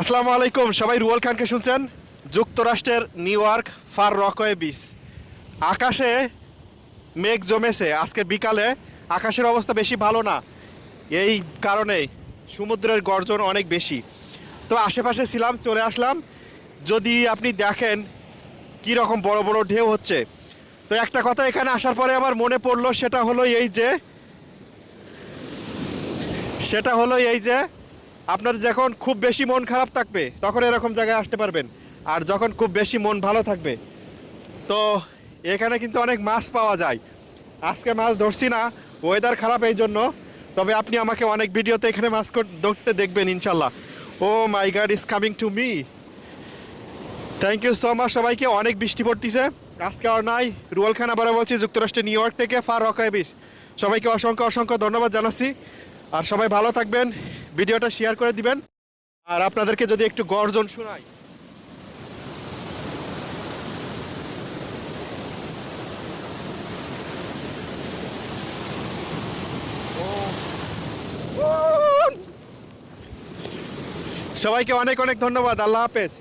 আসসালামু আলাইকুম, সবাই রুয়াল খানকে শুনছেন? যুক্তরাষ্ট্রের New York Far Rockaway Beach. আকাশে মেঘ জমেছে, আজকে বিকালে আকাশের অবস্থা বেশি ভালো না। এই কারণেই সমুদ্রের গর্জন অনেক বেশি। তো আশেপাশে ছিলাম, চলে আসলাম। যদি আপনি দেখেন কী রকম বড় বড় ঢেউ হচ্ছে। তো একটা কথা এখানে আসার পরে আমার মনে পড়ল, সেটা হলো এই যে, সেটা হলো এই যে আপনার যখন খুব বেশি মন খারাপ থাকবে, তখন এরকম জায়গায় আসতে পারবেন। আর যখন খুব বেশি মন ভালো থাকবে, তো এখানে কিন্তু অনেক মাছ পাওয়া যায়। আজকে মাছ ধরছি না ওয়েদার খারাপ এই জন্য। তবে আপনি আমাকে অনেক ভিডিওতে এখানে মাছ ধরতে দেখবেন, ইনশাল্লাহ। ও my God is coming to me thank you so much সবাইকে, অনেক বৃষ্টি পড়তিছে। আজকে আর নাই। রুয়েল খান আবারও বলছি, যুক্তরাষ্ট্রের নিউ ইয়র্ক থেকে ফার রকায় বিশ সবাইকে অসংখ্য অসংখ্য ধন্যবাদ জানাচ্ছি। আর সবাই ভালো থাকবেন, ভিডিওটা শেয়ার করে দিবেন। আর আপনাদেরকে যদি একটু গর্জন শোনাই। সবাইকে অনেক অনেক ধন্যবাদ, আল্লাহ হাফেজ।